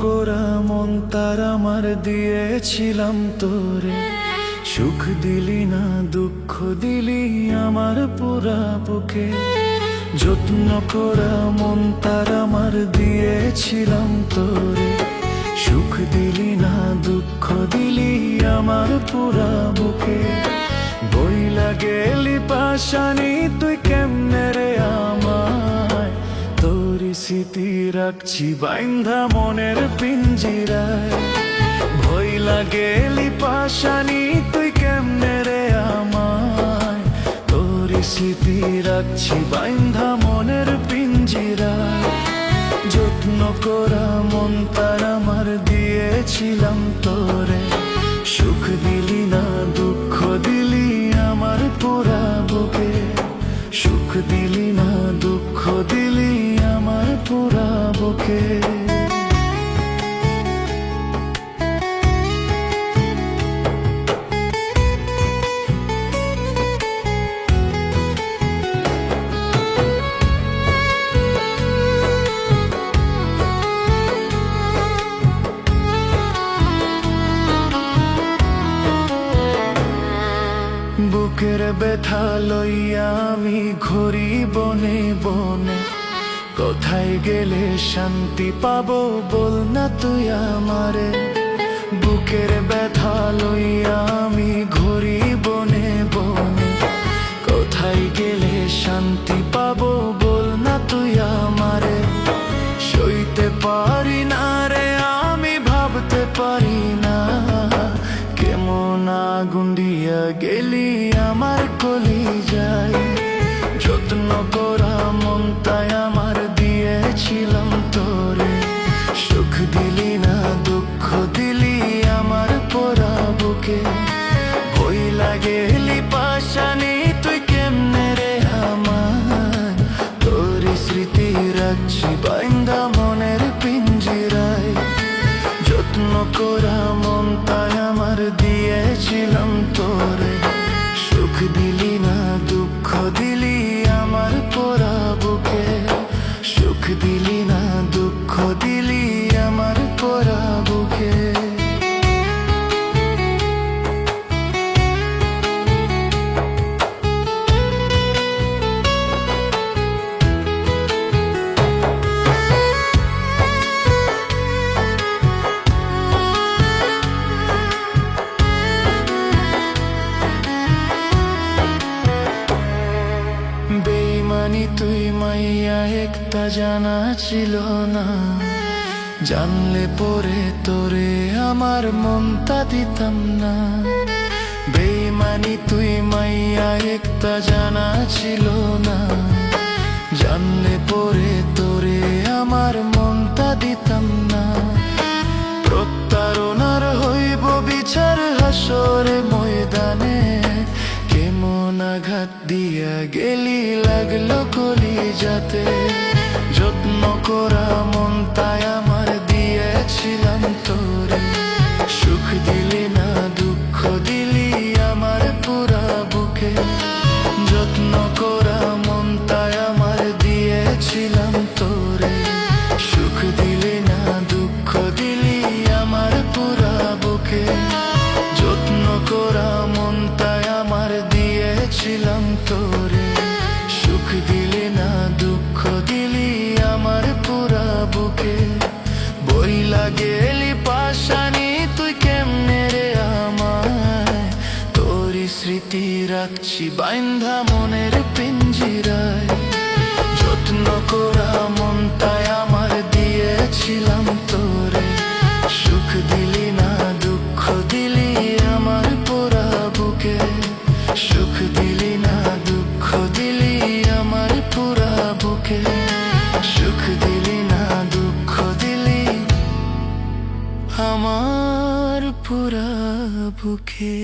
করা মন তার আমার দিয়েছিলাম তোরে। সুখ দিলি না, দুঃখ দিলি আমার পুরা বুকে। যত্ন করা মন তার আমার দিয়েছিলাম তোরে। সুখ দিলি না, দুঃখ দিলি আমার পুরা বুকে। বই লাগেলি পাশানি তুই কেমনে রে আমায় তোরি স্মৃতি রাখছি, বাইন্ধা মনের পিঞ্জিরায়। ভয় লাগেলি পাশানি তুই কেমনে রে আমায়? তোরি স্মৃতি রাখছি, বাইন্ধা মনের পিঞ্জিরায়। যত্ন করা মন তার আমার দিয়েছিলাম তোরে। সুখ দিলি না, দুঃখ দিলি আমার পোড়া বুকে। সুখ দিলি আমার পোড়া বুকে। বুকের ব্যথা লইয়া আমি ঘুরি বনে বনে কোথায় গেলে শান্তি পাবো বল না তুই আমারে? বুকের ব্যথা লইয়া আমি ঘুরি বনে বনে। কোথায় গেলে শান্তি পাবো বল না তুই আমারে? সইতে পারি না রে, আমি ভাবতে পারি না। কেমন আগুন দিয়া গেলি আমার কলি যায় যত্ন বই লাগেলি পাশানি, তুই কেমনে রে আমার? তোর স্মৃতি রাখছি, বাইন্দা মনের পিঞ্জিরায়। যত্ন করা মন তাই আমার দিয়েছিলাম তোরে। সুখ দিলি না, দুঃখ দিলি একটা জানা ছিল না। জানলে পরে তোরে আমার মনটা দিতাম না। বেইমানি তুই মাইয়া, একটা জানা ছিল না। জানলে পরে তোরে আমার মনটা দিতাম না। প্রত্যারণার হইব বিচার হাসরে ময়দানে। আঘাত দিয়া গেলি লাগল কলি যাতে। যত্ন করা মন তাই আমার দিয়েছিলাম তোরে। সুখ দিলি তোরে সুখ দিলে না, দুঃখ দিলি আমার পুরা বুকে। বই গেলি পাশানি তুই কেমনে রে আমায়? তোরি স্মৃতি রাখছি বাইন্ধা মনের পিঞ্জিরায় পোড়া বুকে।